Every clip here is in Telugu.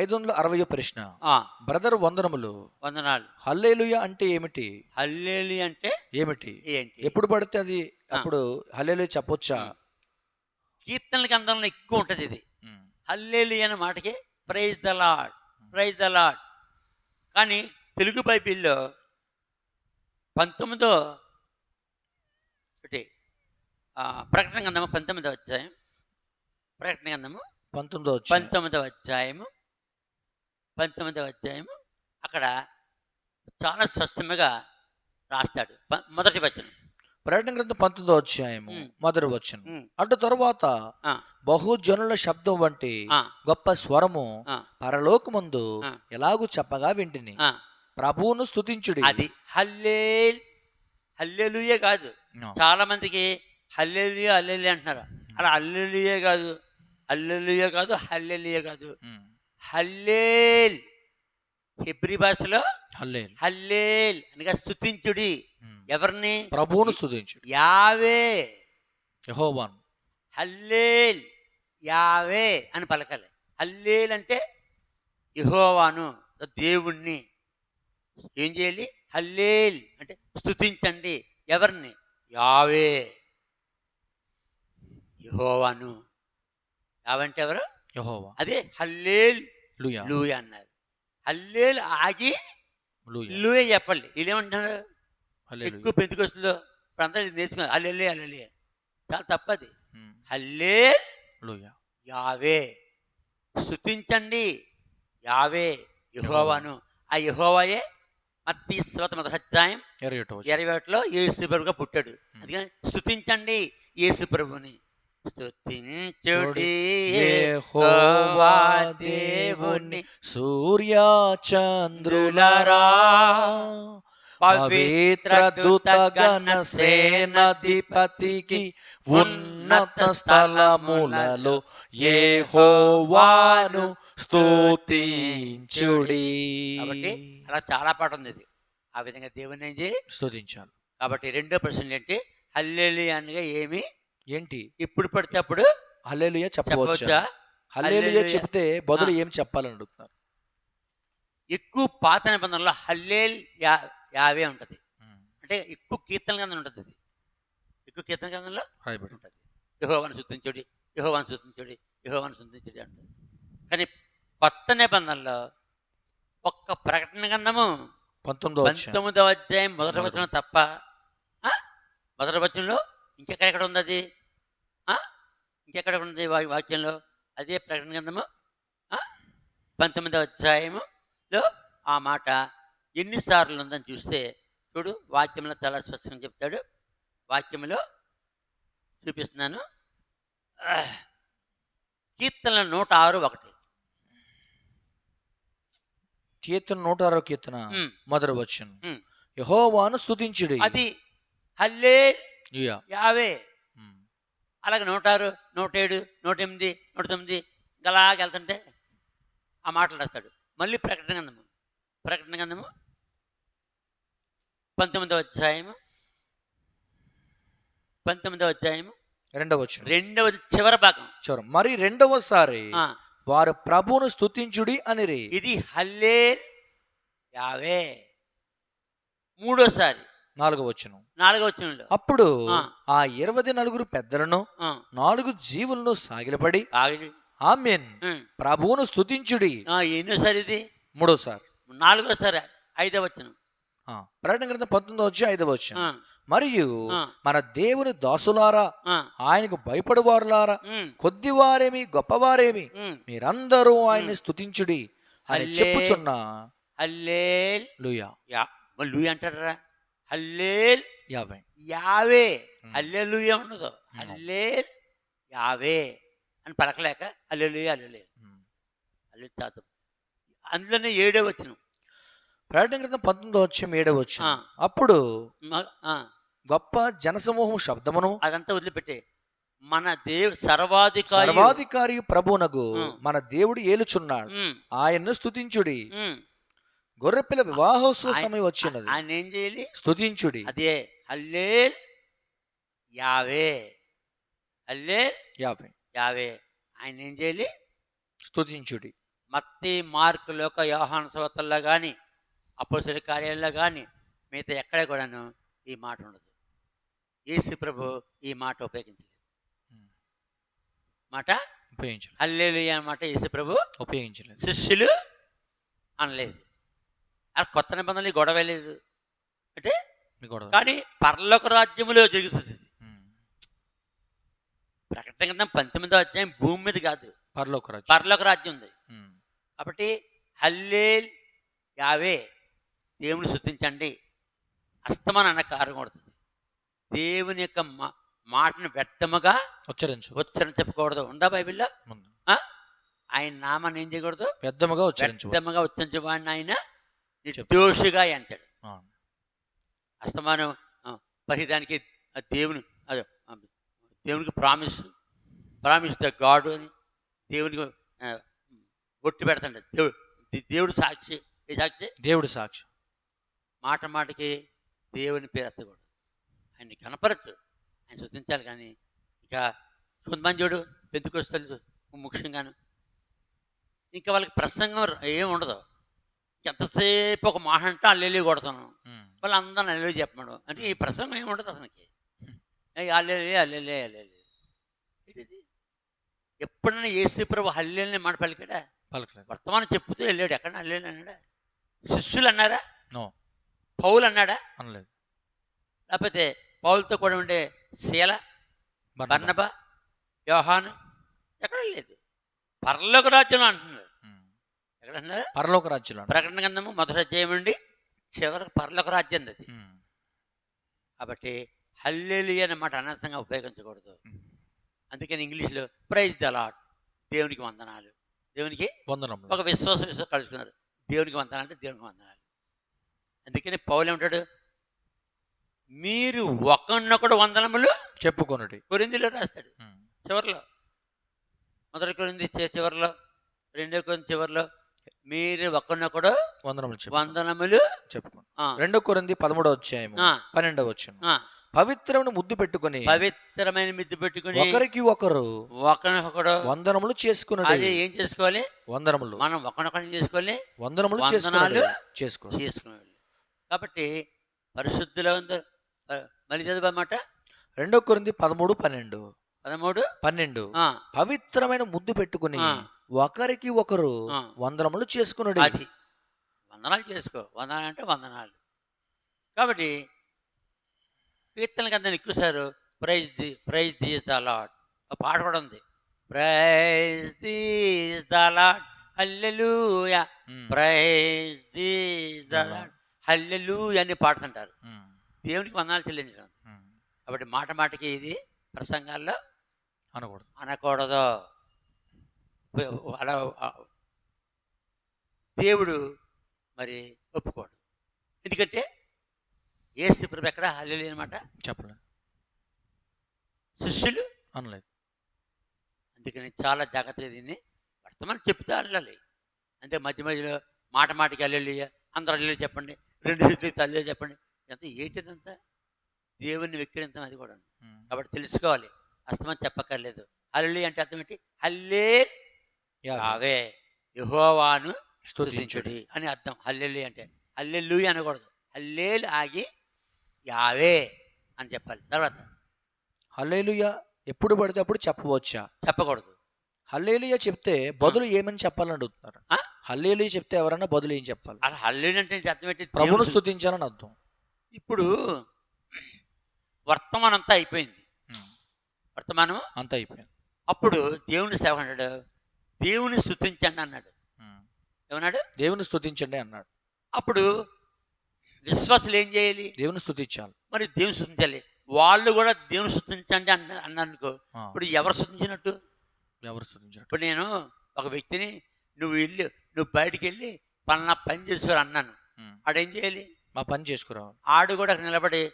ఐదు వందల అరవై ప్రశ్న. ఆ, బ్రదర్ వందనములు. వందనాలు. హల్లేలుయ అంటే ఏమిటి? హల్లేలి అంటే ఏమిటి? ఎప్పుడు పడితే అది అప్పుడు హల్లేలుయ చెప్పొచ్చా? కీర్తనల గ్రంథంలో ఎక్కువ ఉంటుంది ఇది. హల్లేలి అనే మాటకి praise the Lord praise the Lord కానీ తెలుగు బైబిల్లో పంతొమ్మిదో ఒకటి ప్రకటన గ్రంథము పంతొమ్మిదవ అధ్యాయం. ప్రకటన గ్రంథము పంతొమ్మిదో వచ్చి పంతొమ్మిదవ అధ్యాయము. పంతొమ్మిదవ అధ్యాయము అక్కడ చాలా స్పష్టంగా రాస్తాడు. మొదటి వచనం. ప్రకటన గ్రంథం పంతొమ్మిదో అధ్యాయము. మొదటి వచ్చిన ఉమ్, అటు తరువాత బహుజనుల శబ్దం వంటి గొప్ప స్వరము పరలోకమందు. ఎలాగూ చెప్పగా వింటిని. ప్రభువును స్తుతించుడి. అది హల్లేల్ హల్లెలూయే కాదు. చాలా మందికి హల్లెలుయ హల్లెలుయ అంటున్నారు. అలా హల్లెలుయే కాదు హల్లెలుయే కాదు హల్లెలుయే కాదు. హల్లేల్. హెబ్రి భాషలో హల్లేలు. హల్లేల్ అనగా స్తుతించుడి. ఉమ్. ఎవరిని? ప్రభువును స్తుతించుడి. యావే. యెహోవాను. హల్లేల్. యావే అని పలకాలి. హల్లేల్ అంటే యెహోవాను దేవుణ్ణి. ఏం చేయాలి? హల్లేల్ అంటే స్తుతించండి. ఎవరిని? యావే. యెహోవాను. యావంటే ఎవరు? యెహోవా. అదే హల్లేల్. లూయా. అన్నారు. హల్లేల్ ఆగి లూయా. చెప్పండి. వీళ్ళేమంటున్నారు ఎక్కువ అంతా ఇది నేర్చుకున్నారు హల్లెలే హల్లెలే చాలా తప్పది. లూయా. యావే. స్తుతించండి. యావే యహోవాను. ఆ యహోవాయే మత్తి స్వత మొదటి అధ్యాయం ఇరవై ఒకటిలో యేసు ప్రభుగా పుట్టాడు. అందుకని స్తుతించండి యేసు ప్రభుని స్తుతించుడి యెహోవా దేవుని సూర్య చంద్రులరా పవిత్ర దూతగణ సేనాధిపతికి ఉన్నత స్థలములలో యెహోవాను స్తుతించుడి. కాబట్టి అలా చాలా పాట ఉంది ఇది. ఆ విధంగా దేవుని ఏం స్తుతించాలి కాబట్టి రెండో ప్రశ్న ఏంటి హల్లెలి అనగా ఏమి? ఏంటి? ఇప్పుడు పడితే అప్పుడు? హల్లెలూయా చెప్పవచ్చా? హల్లెలూయా. చెప్తే బదులు. ఏం చెప్పాలని అడుగుతున్నారు ఎక్కువ పాత నిబంధనలో హల్లేల్ యా యావే ఉంటుంది. అంటే ఎక్కువ కీర్తన గ్రంథం ఉంటుంది అది. ఎక్కువ కీర్తన గ్రంథంలో ఉంటుంది. యహోవాను శుద్ధించుడి యహోవాను శుద్ధించుడి యహోవాను శుద్ధించుడి అంటుంది కానీ కొత్త నిబంధనలో ఒక్క ప్రకటన గ్రంథము పంతొమ్మిదో వచ్చాను పంతొమ్మిదవ అధ్యాయం మొదటి వచనం. తప్ప ఆ? మొదటి వచనంలో ఇంకెక్కడెక్కడ ఉంది అది ఆ? ఇంకెక్కడ ఉంది వాక్యంలో అదే ప్రకటన గ్రంథము? పంతొమ్మిదవ అధ్యాయములో ఆ మాట ఎన్నిసార్లు ఉందని చూస్తే చూడు వాక్యంలో చాలా స్పష్టంగా చెప్తాడు వాక్యంలో చూపిస్తున్నాను ఆ. కీర్తనల నూట ఆరు ఒకటి కీర్తన నూట అరవై కీర్తన మొదటి వచ్చాను. యహోవాను స్తుతించుడి అది హల్లే. యావే. అలాగే నూట ఆరు నూట ఏడు నూట ఎనిమిది నూట తొమ్మిది గలాగా వెళ్తుంటే ఆ మాటలు రాస్తాడు. మళ్ళీ ప్రకటన గంధము ప్రకటన గంధము పంతొమ్మిదవ అధ్యాయము. పంతొమ్మిదవ అధ్యాయము. రెండవ రెండవది చివరి భాగం. చూడు మరి రెండవసారి వారు ప్రభువును స్తుతించుడి అనిరి. ఇది హల్లే యావే. మూడోసారి నాలుగవ వచ్చును అప్పుడు ఆ. ఇరవై నలుగురు పెద్దలను నాలుగు జీవులను సాగిలపడి ఆమెన్. ప్రభువును స్తుతించుడి. ఆ, ఎన్నోసారి ఇది? మూడోసారి. నాలుగోసారి ఐదవ వచనం ఆ, ప్రకటన గ్రంథం పంతొమ్మిది వచ్చి ఐదవ వచ్చాను మరియు. మన దేవుని దాసులారా ఆయనకు భయపడువారులారా ఉమ్, కొద్దివారేమి గొప్పవారేమి. మీరందరూ ఆయన్ని స్తుతించుడి అని చెప్పుచున్న. హల్లేల్ లూయా. లూయ అంటారా? హల్లేల్ యావే. ఉమ్. హల్లెలూయ ఉండదు. హల్లేల్ యావే అని పలకలేక హల్లెలూయ ఉమ్. హల్లెలూయ తాత. అందులోనే ఏడో వచ్చిన ప్రకటన గ్రంథం పంతొమ్మిది వచ్చి ఏడవ వచ్చి. అప్పుడు గొప్ప జనసమూహం శబ్దమును అదంతా వదిలిపెట్టే. మన దేవు సర్వాధికారి సర్వాధికారి ప్రభునగు. మన దేవుడు ఏలుచున్నాడు. ఆయన్ను స్తుతించుడి. గొర్రెపిల్ల వివాహోత్సవ సమయం వచ్చినది ఆయన ఏం చేయాలి? స్తుతించుడి. అదే హల్లేల్ యావే. హల్లేల్ యాభై యావే. ఆయన ఏం చేయాలి? స్తుతించుడి. మత్తి మార్కు లోక యోహాను సోతల్లో కానీ అపోసరి కార్యాలయంలో కానీ మిగతా ఎక్కడ కూడాను ఈ మాట ఉండదు. యేసు ప్రభు ఈ మాట ఉపయోగించలేదు. మాట? ఉపయోగించలేదు. హల్లేలు అన్నమాట యేసు ప్రభు. ఉపయోగించలేదు. శిష్యులు అనలేదు. అది కొత్త నిబంధనలు గొడవ లేదు. అంటే కానీ పర్లోక రాజ్యములో జరుగుతుంది. ప్రకటన కింద పంతొమ్మిదో అధ్యాయం భూమి మీద కాదు. పరలోక రాజ్యం. పర్లోక రాజ్యం ఉంది. కాబట్టి హల్లేల్ యావే దేవుని శుద్ధించండి. అస్తమాన అన్న కారం కొడుతుంది. దేవుని యొక్క మాటను వ్యర్థముగా ఉచ్చరించు. ఉచ్చరణ చెప్పకూడదు. ఉందా బైబిల్లో? ఆయన నామాన్ని ఏం చేయకూడదు? పెద్దముగా ఉచ్చరించు. వ్యర్థముగా ఉచ్చరించేవాడిని ఆయన నిర్దోషిగా ఎంచాడు. అస్తమానం ఆ దేవుని అదే దేవునికి ప్రామిస్ ప్రామిస్ ద గాడ్ అని దేవునికి ఒట్టు పెడతాడు. దేవుడు దేవుడు సాక్షి ఏ సాక్షి? దేవుడి సాక్షి. మాట మాటకి దేవుని పేరు ఎత్తకూడదు. ఆయన్ని కనపరచు ఆయన శుద్ధించాలి కానీ ఇక కొంతమంది చూడు పెద్దకొస్తారు ముఖ్యంగాను. ఇంకా వాళ్ళకి ప్రసంగం ఏమి ఉండదు ఎంతసేపు ఒక మాట అంటే అల్లెల్లి కొడతాను. వాళ్ళు అందరూ అల్లెలు చెప్పమడు అంటే ఈ ప్రసంగం ఏమి ఉండదు అతనికి అల్లెలే అల్లెలే అల్లెలే ఏంటిది? ఎప్పుడైనా ఏసీ ప్రభు హల్లెల్ని మాట పలికాడా? పలకలేదు. వర్తమానం చెప్పుతూ వెళ్ళాడు. ఎక్కడ హల్లెలు అన్నాడా? శిష్యులు అన్నారా? నో. పౌలు అన్నాడా? అనలేదు. లేకపోతే పౌలతో కూడా ఉండే శీల. బర్నబా. యోహాను? ఎక్కడ లేదు. పరలోక రాజ్యంలో అంటున్నారు ఉమ్. ఎక్కడ అన్నారు పరలోక రాజ్యంలో ప్రకటన గ్రంథము మొదటి అధ్యాయం అండి చివరికి పరలోక రాజ్యం అది. కాబట్టి హల్లెలు అన్నమాట అనవసరంగా ఉపయోగించకూడదు. ఉమ్. అందుకని ఇంగ్లీష్లో ప్రైజ్ ద లాడ్ దేవునికి వందనాలు. దేవునికి వందనములు. ఒక విశ్వాస విశ్వాసం కలుసుకున్నారు. దేవునికి వందనాలు అంటే దేవునికి వందనాలు. అందుకని పౌలు ఏమంటాడు? మీరు ఒకరినొకడు వందనములు చెప్పుకొనుడి. కొరిందిలో రాస్తాడు. చివరిలో మొదటి కొరింది చివరిలో రెండో కొరింది చివరిలో మీరు ఒకరినొకడు వందనములు వందనములు చెప్పుకోండి రెండో కొరింది పదమూడో అధ్యాయము పన్నెండవ వచ్చును పవిత్రమును ముద్దు పెట్టుకుని పవిత్రమైన మిద్దు పెట్టుకుని ఒకరికి ఒకరు ఒకరినొకడు వందనములు అదే చేసుకునుడి ఏం చేసుకోవాలి? వందనములు. మనం ఒకరినొకరిని చేసుకోవాలి. వందనములు చేసుకున్నాడు చేసుకో. చేసుకునేవాళ్ళు కాబట్టి పరిశుద్ధిలో మళ్ళీ చదవమాట రెండో కొరింది పదమూడు పన్నెండు. పదమూడు. పన్నెండు. పవిత్రమైన ముద్దు పెట్టుకుని. ఒకరికి ఒకరు. వందనములు చేసుకున్నాడు అది. వందనాలు చేసుకో. వందనాలు అంటే వందనాలు. కాబట్టి కీర్తనకి అందరిని ఎక్కువసారు praise the praise these the Lord ఒక పాట కూడా ఉంది. Praise these the Lord hallelujah praise these the Lord hallelujah అని పాడుతుంటారు దేవునికి వందనాలు చెల్లించడం. కాబట్టి మాట మాటకి ఇది ప్రసంగాల్లో అనకూడదు. అనకూడదు. అలా దేవుడు మరి ఒప్పుకోడు. ఎందుకంటే ఏ ప్రభు ఎక్కడ? హల్లి అనమాట చెప్పలేదు. శిష్యులు అనలేదు. అందుకని చాలా జాగ్రత్తగా దీన్ని వర్తమానం చెప్తే వెళ్ళాలి అంతే మధ్య మధ్యలో మాట మాటకి అల్లెలు అందరూ అల్లెలు చెప్పండి రెండు చేతులు తల్లి చెప్పండి. ఎంత ఏంటిదంతా? దేవుణ్ణి వెక్కిరించడం అది కూడా. కాబట్టి తెలుసుకోవాలి. అస్తమని చెప్పక్కర్లేదు. హల్లి అంటే అర్థం ఏంటి? హల్లే. అవే యహోవాను స్తుతించుడి. అని అర్థం. హల్లెల్లి అంటే హల్లెల్లు అనకూడదు. హల్లేలు ఆగి యావే అని చెప్పాలి. తర్వాత హల్లేలుయ ఎప్పుడు పడితే అప్పుడు చెప్పవచ్చా? చెప్పకూడదు. హల్లేలుయ చెప్తే బదులు ఏమని చెప్పాలని అడుగుతున్నారు? ఆ? హల్లేలుయ చెప్తే ఎవరన్నా బదులు ఏం చెప్పాలి? అసలు హల్లేలు అంటే అర్థం ఏంటి? ప్రభును స్తుతించాలని అర్థం. ఇప్పుడు వర్తమానం అంతా అయిపోయింది. వర్తమానం అంత అయిపోయింది. అప్పుడు దేవుని సేవ అన్నాడు దేవుని స్తుతించండి అన్నాడు. ఏమన్నాడు? దేవుని స్తుతించండి అన్నాడు. అప్పుడు విశ్వాసులు ఏం చేయాలి? దేవుని స్తుతించాలి. మరి దేవుని స్తుతించాలి. వాళ్ళు కూడా దేవుని స్తుతించండి అన్న అన్నానుకో. ఇప్పుడు ఎవరు స్తుతించినట్టు? ఎవరు స్తుతించారు ఇప్పుడు నేను ఒక వ్యక్తిని నువ్వు వెళ్ళి నువ్వు బయటికి వెళ్ళి పలానా పని చేసుకుని అన్నాను. ఆడేం చేయాలి? మా పని చేసుకురావాలి. ఆడు కూడా నిలబడి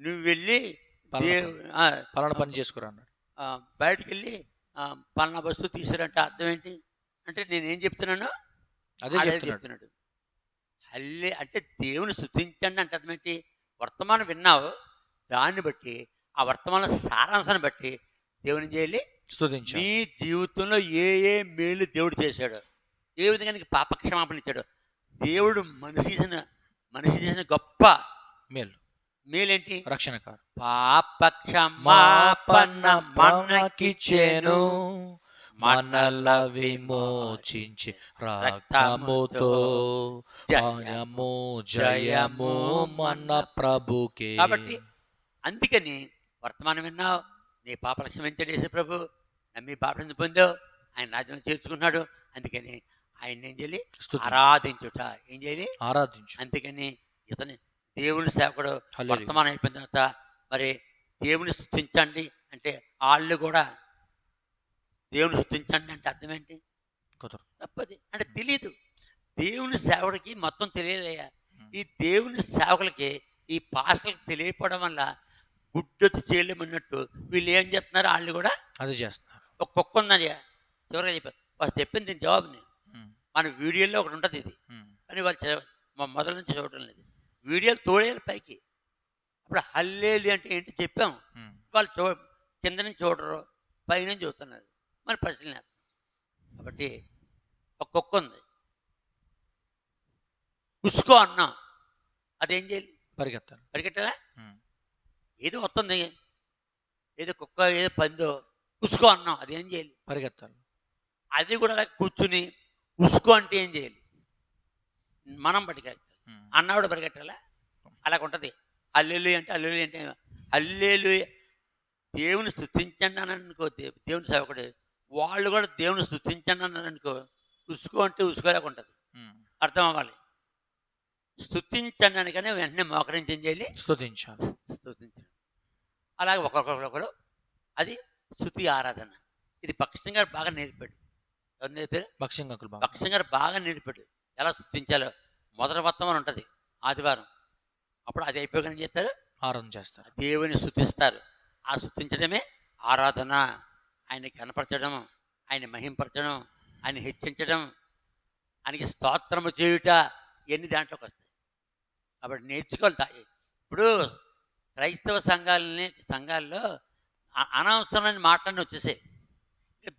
నువ్వు వెళ్ళి పలానా పని. చేసుకురా అన్నాడు. బయటికి వెళ్ళి పలానా వస్తువు తీసుకురంటే అర్థం ఏంటి? అంటే నేను చెప్తున్నాను? అదే చెప్తున్నాడు. హల్లే అంటే దేవుని స్థుతించండి అంటే అర్థం ఏంటి? వర్తమానం విన్నావు దాన్ని బట్టి ఆ వర్తమాన సారాంశాన్ని బట్టి దేవుని చేయాలి. స్తుతించాలి నీ జీవితంలో ఏ ఏ మేలు దేవుడు చేశాడు? ఏ విధంగా నీకు పాప క్షమాపణ ఇచ్చాడు? దేవుడు మనిషి చేసిన మనిషి చేసిన గొప్ప మేలు. మేలేంటి? రక్షణకారు పాప మా క్షమాపణ పన్న మనకిచ్చేను మనల విమోచించి రక్తముతో జయము జయము మన ప్రభుకే. కాబట్టి అందుకని వర్తమానం విన్నావు నీ పాప క్షమించాడు యేసు ప్రభు నమ్మి పాపను పొందావు ఆయన రాజ్యం చేర్చుకున్నాడు అందుకని ఆయన ఏం చేయాలి? ఆరాధించుట. ఏం చేయాలి? ఆరాధించు. అందుకని ఇతని దేవుని సేవకుడు. వర్తమానం అయిపోయిన తర్వాత మరి దేవుని స్థుతించండి అంటే వాళ్ళు కూడా దేవుని స్థుతించండి అంటే అర్థం ఏంటి. తప్పది. అంటే తెలియదు దేవుని సేవకుడికి మొత్తం Hmm. ఈ దేవుని సేవకులకి ఈ పాస్టర్లకు తెలియకపోవడం వల్ల గుడ్డొత్తి చేయలేమన్నట్టు వీళ్ళు ఏం చెప్తున్నారు వాళ్ళు కూడా అది చేస్తున్నారు. ఒక కుక్క ఉందయ్యా చివరిగా చెప్పారు వాళ్ళు చెప్పింది దీని జవాబు నేను ఉమ్, మన వీడియోలో ఒకటి ఉంటుంది ఇది. కానీ వాళ్ళు మొదల నుంచి చూడటం లేదు. వీడియోలు తోడేయాలి పైకి. అప్పుడు హల్లేలి అంటే ఏంటి చెప్పాం. వాళ్ళు చూ కింద నుంచి చూడరు పైనుంచి చూస్తున్నారు. మరి ప్రశ్న కాబట్టి ఒక కుక్క ఉంది. ఉసుకో అన్నాం. అదేం చేయాలి? పరిగెత్తాలి. పరిగెట్టాలా? ఏదో వస్తుంది. ఏదో కుక్క ఏదో పందో. ఉసుకో అన్నాం. అదేం చేయాలి? పరిగెత్తాలి. అది కూడా అలా కూర్చుని ఉసుకో అంటే ఏం చేయాలి? మనం ఉమ్, అన్నవాడు పరిగెట్టాలా అలాగ ఉంటుంది అల్లెలు అంటే అల్లెలు అంటే అల్లెలు దేవుని స్థుతించండి అని అనుకో దేవుని సేవకుడు. వాళ్ళు కూడా దేవుని స్థుతించండి అన్నారు అనుకో. ఉసుకో అంటే ఉసుకోలేక ఉంటుంది. అర్థం అవ్వాలి స్థుతించండి అనగానే వెంటనే మోకరించి ఏం చేయాలి? స్తుతించాలి. స్థుతించడం అలాగే ఒకరికొకరు అది స్థుతి ఆరాధన. ఇది భక్ష్యం గారు బాగా నేర్పాడు. ఎవరు నేర్పారు? బాబు భక్ష్యం గారు బాగా నేర్పాడు. ఎలా స్థుతించాలో మొదటి మొత్తం అని ఉంటుంది. ఆదివారం. అప్పుడు అది అయిపోయాక ఏం చేస్తారు? ఆరాధన చేస్తారు. దేవుని స్థుతిస్తారు ఆ స్థుతించడమే ఆరాధన. ఆయన కనపరచడం ఆయన మహింపరచడం ఆయన హెచ్చించడం ఆయనకి స్తోత్రము చేయుట ఎన్ని దాంట్లోకి వస్తాయి కాబట్టి నేర్చుకోవాలి ఇప్పుడు క్రైస్తవ సంఘాలని సంఘాల్లో అనవసరమైన మాటలన్నీ వచ్చేసాయి.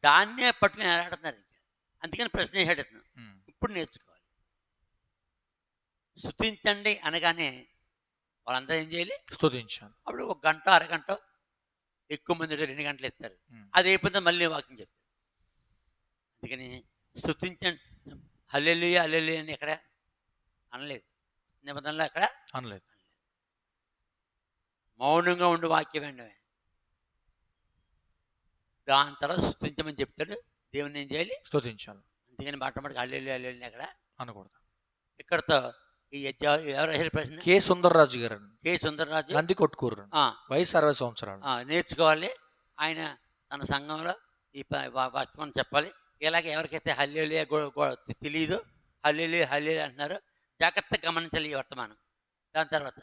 దాన్నే పట్టుకుని ఆడుతున్నారు ఇంకా. అందుకని ప్రశ్న వేసాడుతున్నాం ఉమ్, ఇప్పుడు నేర్చుకోవాలి స్థుతించండి అనగానే వాళ్ళందరూ ఏం చేయాలి? స్తుతించాలి. అప్పుడు ఒక గంట అరగంట ఎక్కువ మంది రెండు గంటలు ఇస్తారు. అది అయిపోతే మళ్ళీ వాకింగ్ చెప్తారు. అందుకని స్థుతించండి హల్లెలు హల్లెలు అని ఎక్కడ అనలేదు. నిబంధనలో అక్కడ అనలేదు. మౌనంగా ఉండి వాక్యం వెండమే దాని తర్వాత స్థుతించమని చెప్తాడు. దేవుని ఏం చేయాలి? స్తుతించాలి. అందుకని మాట మాట హల్లెలు హల్లెలు ఎక్కడ అనకూడదు. ఇక్కడతో ఎవరు కే సుందర్రాజు గారు కే సుందరరాజు? నంది కొట్టుకూరు వయసు అరవై సంవత్సరాలు. నేర్చుకోవాలి. ఆయన తన సంఘంలో ఈ వర్తమానం చెప్పాలి. ఇలాగే ఎవరికైతే హల్లేలు తెలియదు హల్లేలు హల్లేలు అంటున్నారు జాగ్రత్తగా గమనించాలి ఈ వర్తమానం. దాని తర్వాత